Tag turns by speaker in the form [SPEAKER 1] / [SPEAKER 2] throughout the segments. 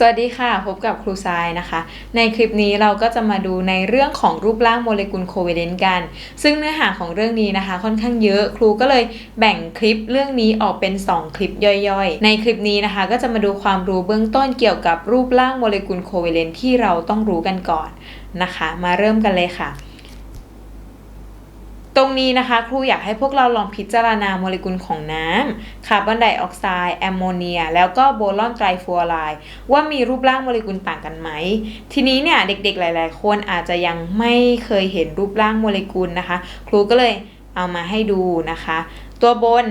[SPEAKER 1] สวัสดีค่ะ พบกับครูทรายนะคะ ในคลิปนี้เราก็จะมาดูในเรื่องของรูปร่างโมเลกุลโคเวเลนต์กัน ซึ่งเนื้อหาของเรื่องนี้นะคะ ค่อนข้างเยอะครูก็เลยแบ่งคลิปเรื่องนี้ออกเป็น 2 คลิปย่อยๆ ในคลิปนี้นะคะ ก็จะมาดูความรู้เบื้องต้นเกี่ยวกับรูปร่างโมเลกุลโคเวเลนต์ที่เราต้องรู้กันก่อนนะคะ มาเริ่มกันเลยค่ะ ตรงนี้นะคะครูอยากให้พวกเราลองพิจารณาโมเลกุลของน้ำคาร์บอนไดออกไซด์แอมโมเนีย แล้วก็โบรอนไตรฟลูออไรด์ว่ามีรูปร่างโมเลกุลต่างกันไหม ทีนี้เนี่ยเด็กๆหลายๆ คนอาจจะยังไม่เคยเห็นรูปร่างโมเลกุลนะคะ ครูก็เลยเอามาให้ดูนะคะ ตัวบน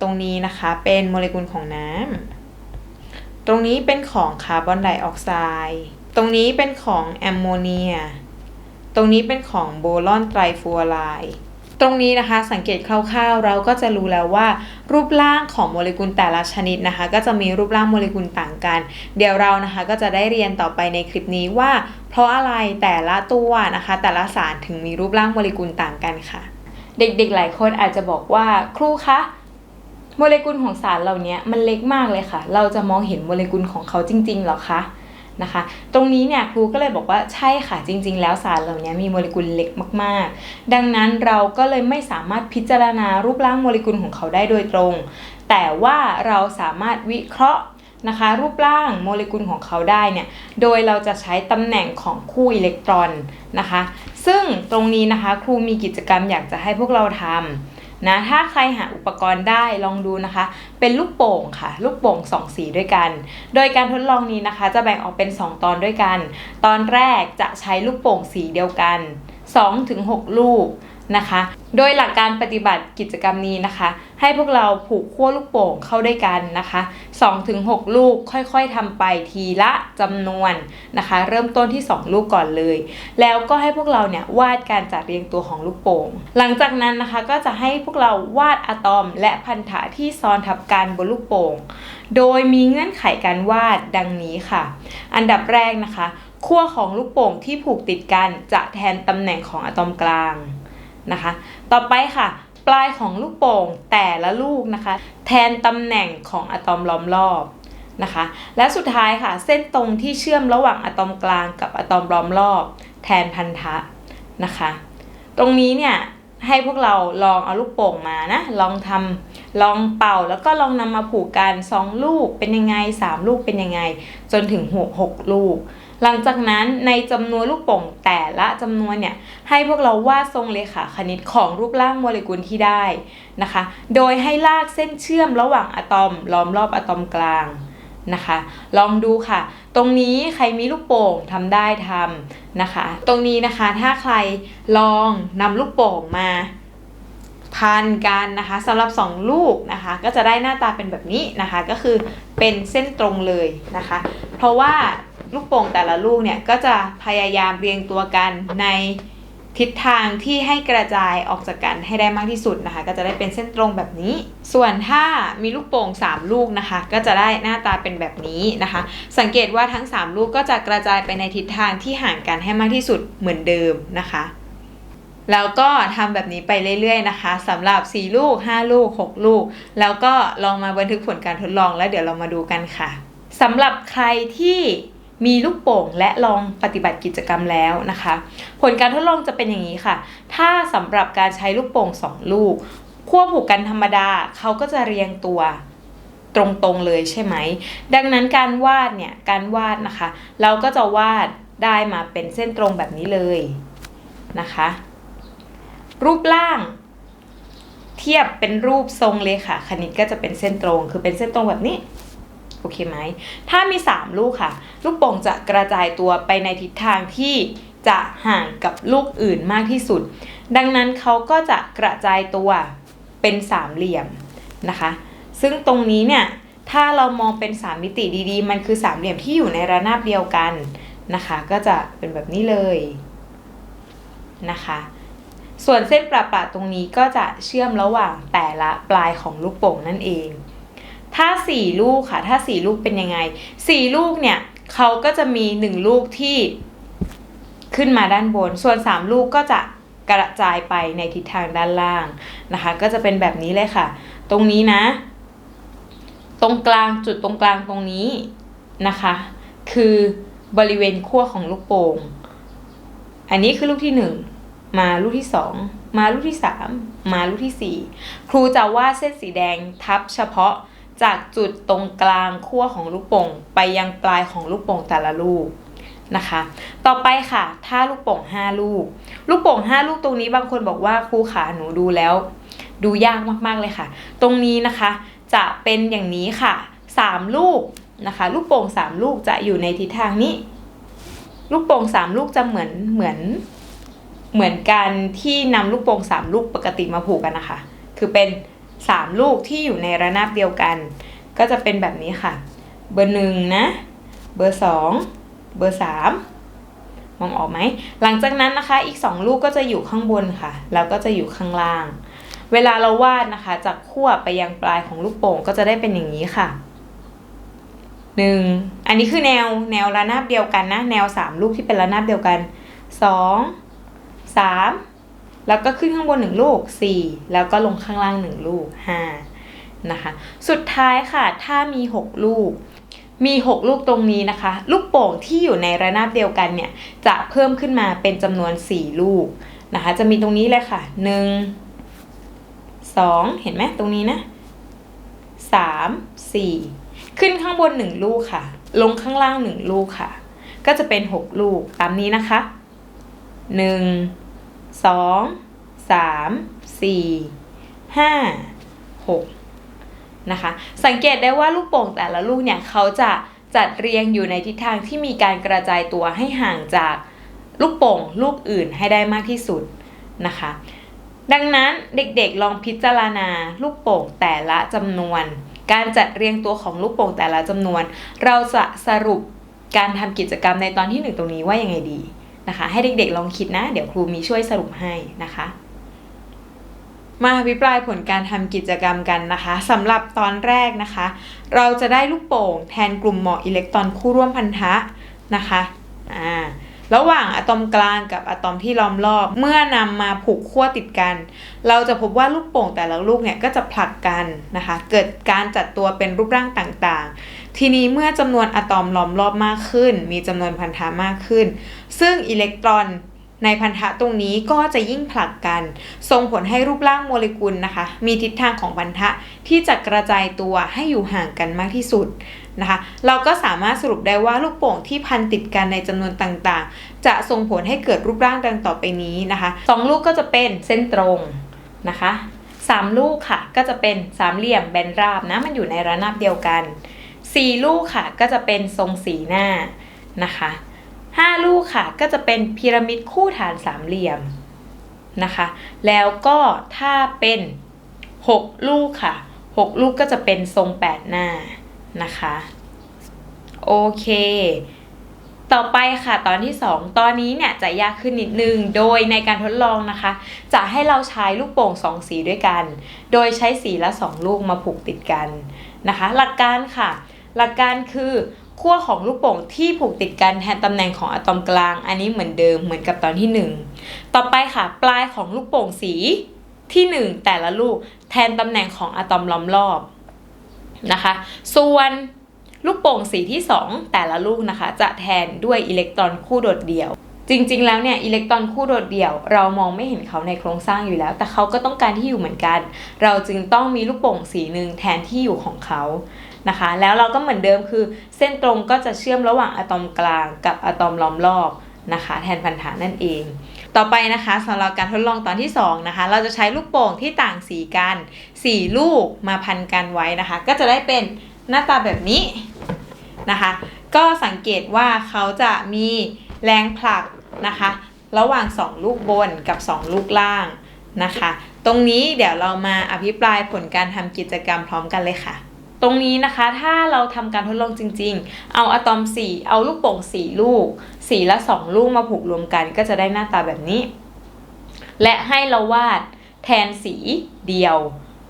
[SPEAKER 1] ตรงนี้นะคะเป็นโมเลกุลของน้ำตรงนี้เป็นของคาร์บอนไดออกไซด์ตรงนี้เป็นของแอมโมเนีย ตรงนี้เป็นของโบรอนไตรฟลูออไรด์ ตรงนี้นะคะสังเกตคร่าวๆ เราก็จะรู้แล้วว่า รูปร่างของโมเลกุลแต่ละชนิดนะคะ ก็จะมีรูปร่างโมเลกุลต่างกัน เดี๋ยวเรานะคะก็จะได้เรียนต่อไปในคลิปนี้ว่า เพราะอะไรแต่ละตัวนะคะ แต่ละสารถึงมีรูปร่างโมเลกุลต่างกันค่ะ เด็กๆหลายคนอาจจะบอกว่าครูคะโมเลกุลของสารเหล่านี้มันเล็กมากเลยค่ะ เราจะมองเห็นโมเลกุลของเขาจริงๆหรอคะ นะคะ ตรงนี้เนี่ยครูก็เลยบอกว่าใช่ค่ะจริง ๆ แล้วสารเหล่านี้มีโมเลกุลเล็กมากๆ ดังนั้นเราก็เลยไม่สามารถพิจารณารูปร่างโมเลกุลของเขาได้โดยตรง แต่ว่าเราสามารถวิเคราะห์นะคะรูปร่างโมเลกุลของเขาได้เนี่ยโดยเราจะใช้ตำแหน่งของคู่อิเล็กตรอนนะคะ ซึ่งตรงนี้นะคะครูมีกิจกรรมอยากจะให้พวกเราทำ นะถ้าใครหาอุปกรณ์ได้ลองดูนะคะ เป็นลูกโป่งค่ะ ลูกโป่ง 2 สีด้วยกัน โดยการทดลองนี้นะคะ จะแบ่งออกเป็น 2 ตอนด้วยกัน ตอนแรกจะใช้ลูกโป่งสีเดียวกัน2-6 ลูก นะคะ โดยหลักการปฏิบัติกิจกรรมนี้นะคะ ให้พวกเราผูกขั้วลูกโป่งเข้าด้วยกันนะคะ 2-6 ลูกค่อยๆทำไปทีละจำนวนนะคะ เริ่มต้นที่ 2 ลูกก่อนเลย แล้วก็ให้พวกเราเนี่ยวาดการจัดเรียงตัวของลูกโป่ง หลังจากนั้นนะคะก็จะให้พวกเราวาดอะตอมและพันธะที่ซ้อนทับกันบนลูกโป่ง โดยมีเงื่อนไขการวาดดังนี้ค่ะ อันดับแรกนะคะขั้วของลูกโป่งที่ผูกติดกันจะแทนตำแหน่งของอะตอมกลาง นะคะ ต่อไปค่ะ ปลายของลูกโป่งแต่ละลูกนะคะ แทนตำแหน่งของอะตอมล้อมรอบนะคะ และสุดท้ายค่ะ เส้นตรงที่เชื่อมระหว่างอะตอมกลางกับอะตอมล้อมรอบ แทนพันธะนะคะ ตรงนี้เนี่ยให้พวกเราลองเอาลูกโป่งมานะ ลองทำลองเป่าแล้วก็ลองนำมาผูกกัน2ลูกเป็นยังไง 3 ลูกเป็นยังไง จนถึง6 6ลูก หลังจากนั้นในจำนวนลูกโป่งแต่ละจำนวนเนี่ยให้พวกเราวาดทรงเลขาคณิตของรูปร่างโมเลกุลที่ได้นะคะ โดยให้ลากเส้นเชื่อมระหว่างอะตอมล้อมรอบอะตอมกลางนะคะ ลองดูค่ะ ตรงนี้ใครมีลูกโป่งทำได้ทำนะคะ ตรงนี้นะคะถ้าใครลองนำลูกโป่งมาพันกันนะคะสำหรับ 2 ลูกนะคะ ก็จะได้หน้าตาเป็นแบบนี้นะคะ ก็คือเป็นเส้นตรงเลยนะคะ เพราะว่า ลูกโป่งแต่ละลูกเนี่ยก็จะพยายามเรียงตัวกันในทิศทางที่ให้กระจายออกจากกันให้ได้มากที่สุดนะคะ ก็จะได้เป็นเส้นตรงแบบนี้ ส่วนถ้ามีลูกโป่ง 3 ลูกนะคะ ก็จะได้หน้าตาเป็นแบบนี้นะคะ สังเกตว่าทั้ง 3 ลูกก็จะกระจายไปในทิศทางที่ห่างกันให้มากที่สุดเหมือนเดิมนะคะแล้วก็ทำแบบนี้ไปเรื่อยๆนะคะสำหรับ 4 ลูก 5 ลูก 6 ลูก แล้วก็ลองมาบันทึกผลการทดลองแล้วเดี๋ยวเรามาดูกันค่ะสำหรับใครที่ มีลูกโป่งและลองปฏิบัติกิจกรรมแล้วนะคะ ผลการทดลองจะเป็นอย่างนี้ค่ะ ถ้าสำหรับการใช้ลูกโป่ง 2 ลูก ควบผูกกันธรรมดาเขาก็จะเรียงตัวตรงๆเลยใช่ไหม ดังนั้นการวาดเนี่ย การวาดนะคะ เราก็จะวาดได้มาเป็นเส้นตรงแบบนี้เลยนะคะ รูปร่างเทียบเป็นรูปทรงเลยค่ะคณิตก็จะเป็นเส้นตรง คือเป็นเส้นตรงแบบนี้ อเคไหม ถ้ามี 3 ลูกค่ะ ลูกโป่งจะกระจายตัวไปในทิศทางที่จะห่างกับลูกอื่นมากที่สุด ดังนั้นเขาก็จะกระจายตัวเป็นสามเหลี่ยมนะคะ ซึ่งตรงนี้เนี่ย ถ้าเรามองเป็น3มิติดีๆ มันคือสามเหลี่ยมที่อยู่ในระนาบเดียวกันนะคะ ก็จะเป็นแบบนี้เลยนะคะ ส่วนเส้นประปะตรงนี้ก็จะเชื่อมระหว่างแต่ละปลายของลูกโป่งนั่นเอง ถ้า 4 ลูกค่ะ ถ้า 4 ลูกเป็นยังไง 4 ลูกเนี่ยเขาก็จะมี 1 ลูกที่ขึ้นมาด้านบน ส่วน 3 ลูกก็จะกระจายไปในทิศทางด้านล่างนะคะ ก็จะเป็นแบบนี้เลยค่ะ ตรงนี้นะ ตรงกลางจุดตรงกลางตรงนี้นะคะ คือบริเวณขั้วของลูกโป่ง อันนี้คือลูกที่หนึ่งมาลูกที่สองมาลูกที่สามมาลูกที่สี่ครูจะวาดเส้นสีแดงทับเฉพาะ จากจุดตรงกลางขั้วของลูกโป่งไปยังปลายของลูกโป่งแต่ละลูกนะคะ ต่อไปค่ะ ถ้าลูกโป่ง5 ลูก ลูกโป่ง5 ลูกตรงนี้บางคนบอกว่าครูขาหนูดูแล้ว ดูยากมากๆเลยค่ะ ตรงนี้นะคะจะเป็นอย่างนี้ค่ะ 3 ลูกนะคะ ลูกโป่ง 3 ลูกจะอยู่ในทิศทางนี้ ลูกโป่ง 3 ลูกจะเหมือนเหมือนเหมือนกันที่นำลูกโป่ง 3 ลูกปกติมาผูกกันนะคะ คือเป็น 3 ลูกที่อยู่ในระนาบเดียวกัน ก็จะเป็นแบบนี้ค่ะ เบอร์หนึ่งนะ เบอร์สองเบอร์สามมองออกไหม หลังจากนั้นนะคะอีก 2 ลูกก็จะอยู่ข้างบนค่ะ แล้วก็จะอยู่ข้างล่าง เวลาเราวาดนะคะ จากขั้วไปยังปลายของลูกโป่งก็จะได้เป็นอย่างนี้ค่ะหนึ่งอันนี้คือแนวแนวระนาบเดียวกันนะ แนวสามลูกที่เป็นระนาบเดียวกันสองสาม แล้วก็ขึ้นข้างบนหนึ่งลูกสี่แล้วก็ลงข้างล่างหนึ่งลูกห้านะคะ สุดท้ายค่ะ ถ้ามีหกลูก มี 6 ลูกตรงนี้นะคะ ลูกโป่งที่อยู่ในระนาบเดียวกันเนี่ย จะเพิ่มขึ้นมาเป็นจำนวน 4 ลูกนะคะ จะมีตรงนี้เลยค่ะ 1 2 เห็นไหมตรงนี้นะ 3 4 ขึ้นข้างบน 1 ลูกค่ะ ลงข้างล่าง 1 ลูกค่ะ ก็จะเป็น 6 ลูกตามนี้นะคะ 1 2 3 4 5 6นะคะ สังเกตได้ว่าลูกโป่งแต่ละลูกเนี่ยเขาจะจัดเรียงอยู่ในทิศทางที่มีการกระจายตัวให้ห่างจากลูกโป่งลูกอื่นให้ได้มากที่สุดนะคะ ดังนั้นเด็กๆลองพิจารณาลูกโป่งแต่ละจำนวน การจัดเรียงตัวของลูกโป่งแต่ละจำนวน เราจะสรุปการทำกิจกรรมในตอนที่หนึ่งตรงนี้ว่ายังไงดี นะคะ ให้เด็กๆลองคิดนะ เดี๋ยวครูมีช่วยสรุปให้นะคะ มาอภิปรายผลการทำกิจกรรมกันนะคะสำหรับตอนแรกนะคะ เราจะได้ลูกโป่งแทนกลุ่มหมอกอิเล็กตรอนคู่ร่วมพันธะนะคะอ่าระหว่างอะตอมกลางกับอะตอมที่ล้อมรอบ เมื่อนำมาผูกขั้วติดกัน เราจะพบว่าลูกโป่งแต่ละลูกเนี่ยก็จะผลักกันนะคะ เกิดการจัดตัวเป็นรูปร่างต่างๆ ทีนี้เมื่อจำนวนอะตอมล้อมรอบมากขึ้น มีจำนวนพันธะมากขึ้น ซึ่งอิเล็กตรอนในพันธะตรงนี้ก็จะยิ่งผลักกัน ส่งผลให้รูปร่างโมเลกุลนะคะ มีทิศทางของพันธะที่จะกระจายตัวให้อยู่ห่างกันมากที่สุดนะคะ เราก็สามารถสรุปได้ว่าลูกโป่งที่พันติดกันในจำนวนต่างๆ จะส่งผลให้เกิดรูปร่างดังต่อไปนี้นะคะสองลูกก็จะเป็นเส้นตรงนะคะสามลูกค่ะ ก็จะเป็นสามเหลี่ยมแบนราบนะมันอยู่ในระนาบเดียวกัน สี่ลูกค่ะก็จะเป็นทรงสีหน้านะคะ5ลูกค่ะก็จะเป็นพีระมิดคู่ฐานสามเหลี่ยมนะคะ แล้วก็ถ้าเป็น6ลูกค่ะ6ลูกก็จะเป็นทรง8หน้านะคะโอเค ต่อไปค่ะตอนที่ 2 ตอนนี้เนี่ยจะยากขึ้นนิดนึง โดยในการทดลองนะคะ จะให้เราใช้ลูกโป่ง2สีด้วยกัน โดยใช้สีละ 2 ลูกมาผูกติดกันนะคะ หลักการค่ะ หลักการคือขั้วของลูกโป่งที่ผูกติดกันแทนตำแหน่งของอะตอมกลาง อันนี้เหมือนเดิมเหมือนกับตอนที่ 1 ต่อไปค่ะ ปลายของลูกโป่งสีที่ 1 แต่ละลูกแทนตำแหน่งของอะตอมล้อมรอบนะคะ ส่วนลูกโป่งสีที่ 2 แต่ละลูกนะคะ จะแทนด้วยอิเล็กตรอนคู่โดดเดี่ยว จริงๆ แล้วเนี่ยอิเล็กตรอนคู่โดดเดี่ยว เรามองไม่เห็นเขาในโครงสร้างอยู่แล้ว แต่เขาก็ต้องการที่อยู่เหมือนกัน เราจึงต้องมีลูกโป่งสีหนึ่งแทนที่อยู่ของเขา นะคะ แล้วเราก็เหมือนเดิมคือ เส้นตรงก็จะเชื่อมระหว่างอะตอมกลางกับอะตอมล้อมรอบนะคะ แทนพันธะนั่นเอง ต่อไปนะคะสำหรับการทดลองตอนที่2นะคะ เราจะใช้ลูกโป่งที่ต่างสีกัน 4 ลูกมาพันกันไว้นะคะ ก็จะได้เป็นหน้าตาแบบนี้นะคะ ก็สังเกตว่าเขาจะมีแรงผลักนะคะ ระหว่าง 2 ลูกบนกับ 2 ลูกล่างนะคะ ตรงนี้เดี๋ยวเรามาอภิปรายผลการทำกิจกรรมพร้อมกันเลยค่ะ ตรงนี้นะคะถ้าเราทำการทดลองจริง ๆ เอาอะตอม 4 เอาลูกโป่ง 4 ลูก สีละ 2 ลูกมาผูกรวมกันก็จะได้หน้าตาแบบนี้ และให้เราวาดแทนสีเดียว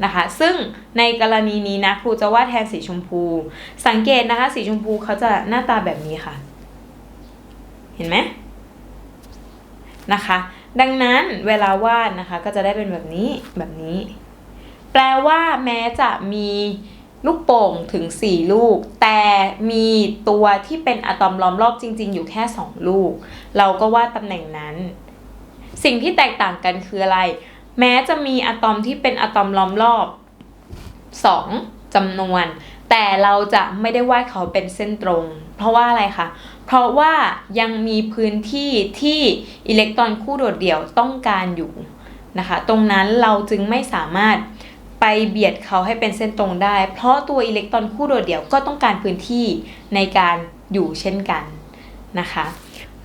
[SPEAKER 1] นะคะ ซึ่งในกรณีนี้นะครูจะวาดแทนสีชมพู สังเกตนะคะ สีชมพูเขาจะหน้าตาแบบนี้ค่ะ เห็นไหมนะคะ ดังนั้นเวลาวาดนะคะก็จะได้เป็นแบบนี้แบบนี้ แปลว่าแม้จะมี ลูกโป่งถึง 4 ลูก แต่มีตัวที่เป็นอะตอมล้อมรอบจริง ๆ อยู่แค่ 2 ลูก เราก็วาดตำแหน่งนั้น สิ่งที่แตกต่างกันคืออะไร แม้จะมีอะตอมที่เป็นอะตอมล้อมรอบ 2จำนวน แต่เราจะไม่ได้วาดเขาเป็นเส้นตรง เพราะว่าอะไรคะเพราะว่ายังมีพื้นที่ที่อิเล็กตรอนคู่โดดเดี่ยวต้องการอยู่นะคะ ตรงนั้นเราจึงไม่สามารถ ไปเบียดเขาให้เป็นเส้นตรงได้ เพราะตัวอิเล็กตรอนคู่โดดเดี่ยวก็ต้องการพื้นที่ในการอยู่เช่นกันนะคะ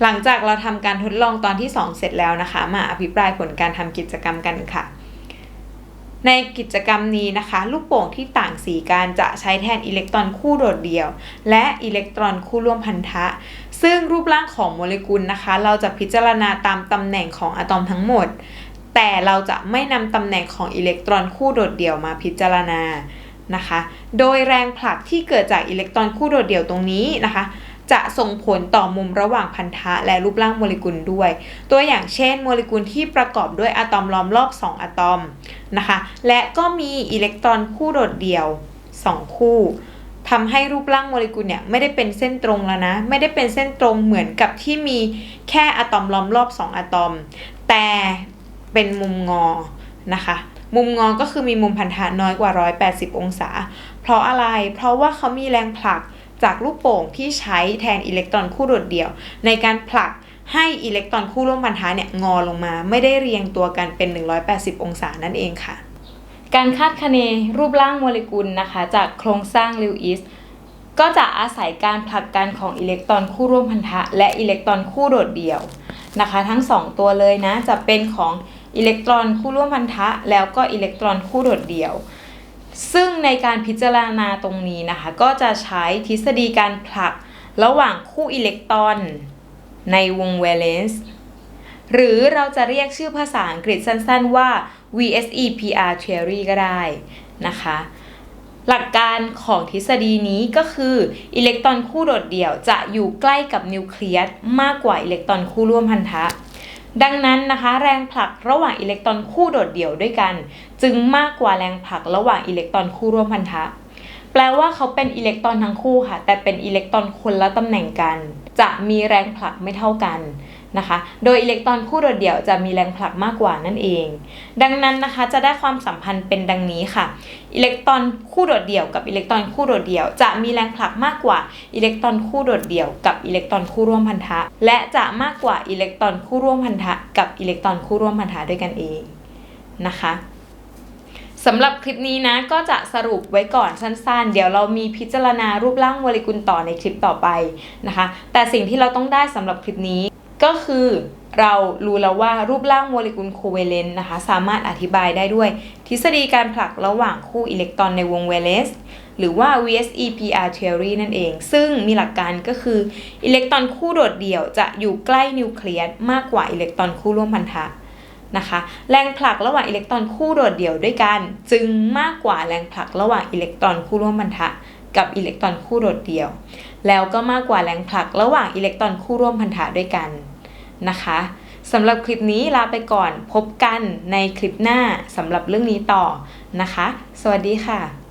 [SPEAKER 1] หลังจากเราทำการทดลองตอนที่ 2 เสร็จแล้วนะคะ มาอภิปรายผลการทำกิจกรรมกันค่ะ ในกิจกรรมนี้นะคะ ลูกโป่งที่ต่างสีกันจะใช้แทนอิเล็กตรอนคู่โดดเดี่ยว และอิเล็กตรอนคู่ร่วมพันธะ ซึ่งรูปร่างของโมเลกุลนะคะ เราจะพิจารณาตามตำแหน่งของอะตอมทั้งหมด แต่เราจะไม่นำตำแหน่งของอิเล็กตรอนคู่โดดเดี่ยวมาพิจารณานะคะ โดยแรงผลักที่เกิดจากอิเล็กตรอนคู่โดดเดี่ยวตรงนี้นะคะ จะส่งผลต่อมุมระหว่างพันธะและรูปร่างโมเลกุลด้วย ตัวอย่างเช่น โมเลกุลที่ประกอบด้วยอะตอมล้อมรอบ 2อะตอมนะคะ และก็มีอิเล็กตรอนคู่โดดเดี่ยว 2 คู่ทำให้รูปร่างโมเลกุลเนี่ยไม่ได้เป็นเส้นตรงแล้วนะ ไม่ได้เป็นเส้นตรงเหมือนกับที่มีแค่อะตอมล้อมรอบ 2อะตอม แต่ เป็นมุมงอนะคะ มุมงอก็คือมีมุมพันธะน้อยกว่า 180 องศา เพราะอะไร เพราะว่าเขามีแรงผลักจากลูกโป่งที่ใช้แทนอิเล็กตรอนคู่โดดเดี่ยว ในการผลักให้อิเล็กตรอนคู่ร่วมพันธะเนี่ยงอลงมา ไม่ได้เรียงตัวกันเป็น 180 องศานั่นเองค่ะ การคาดคะเนรูปร่างโมเลกุลนะคะ จากโครงสร้างลิวอิสก็จะอาศัยการผลักกันของอิเล็กตรอนคู่ร่วมพันธะ และอิเล็กตรอนคู่โดดเดี่ยวนะคะ ทั้ง 2 ตัวเลยนะจะเป็นของ อิเล็กตรอนคู่ร่วมพันธะ แล้วก็อิเล็กตรอนคู่โดดเดี่ยว ซึ่งในการพิจารณาตรงนี้นะคะ ก็จะใช้ทฤษฎีการผลักระหว่างคู่อิเล็กตรอนในวงเวเลนซ์หรือเราจะเรียกชื่อภาษาอังกฤษสั้นๆว่า VSEPR theory ก็ได้นะคะ หลักการของทฤษฎีนี้ก็คืออิเล็กตรอนคู่โดดเดี่ยวจะอยู่ใกล้กับนิวเคลียสมากกว่าอิเล็กตรอนคู่ร่วมพันธะ ดังนั้นนะคะ แรงผลักระหว่างอิเล็กตรอนคู่โดดเดี่ยวด้วยกัน จึงมากกว่าแรงผลักระหว่างอิเล็กตรอนคู่ร่วมพันธะ แปลว่าเขาเป็นอิเล็กตรอนทั้งคู่ค่ะ แต่เป็นอิเล็กตรอนคนละตำแหน่งกัน จะมีแรงผลักไม่เท่ากัน นะคะ โดยอิเล็กตรอนคู่โดดเดี่ยวจะมีแรงผลักมากกว่านั่นเอง ดังนั้นนะคะจะได้ความสัมพันธ์เป็นดังนี้ค่ะ อิเล็กตรอนคู่โดดเดี่ยวกับอิเล็กตรอนคู่โดดเดี่ยว จะมีแรงผลักมากกว่าอิเล็กตรอนคู่โดดเดี่ยวกับอิเล็กตรอนคู่ร่วมพันธะ และจะมากกว่าอิเล็กตรอนคู่ร่วมพันธะกับอิเล็กตรอนคู่ร่วมพันธะด้วยกันเองนะคะสำหรับคลิปนี้นะก็จะสรุปไว้ก่อนสั้นๆ เดี๋ยวเรามีพิจารณารูปร่างโมเลกุลต่อในคลิปต่อไปนะคะ แต่สิ่งที่เราต้องได้สำหรับคลิปนี้ ก็คือเรารู้แล้วว่ารูปร่างโมเลกุลโคเวเลนต์นะคะ สามารถอธิบายได้ด้วย ทฤษฎีการผลักระหว่างคู่อิเล็กตรอนในวงเวเลสหรือว่า VSEPR theory นั่นเอง ซึ่งมีหลักการก็คืออิเล็กตรอนคู่โดดเดี่ยวจะอยู่ใกล้นิวเคลียสมากกว่าอิเล็กตรอนคู่ร่วมพันธะนะคะแรงผลักระหว่างอิเล็กตรอนคู่โดดเดี่ยวด้วยกัน จึงมากกว่าแรงผลักระหว่างอิเล็กตรอนคู่ร่วมพันธะกับอิเล็กตรอนคู่โดดเดี่ยว แล้วก็มากกว่าแรงผลักระหว่างอิเล็กตรอนคู่ร่วมพันธะด้วยกัน นะคะสำหรับคลิปนี้ลาไปก่อนพบกันในคลิปหน้าสำหรับเรื่องนี้ต่อนะคะ สวัสดีค่ะ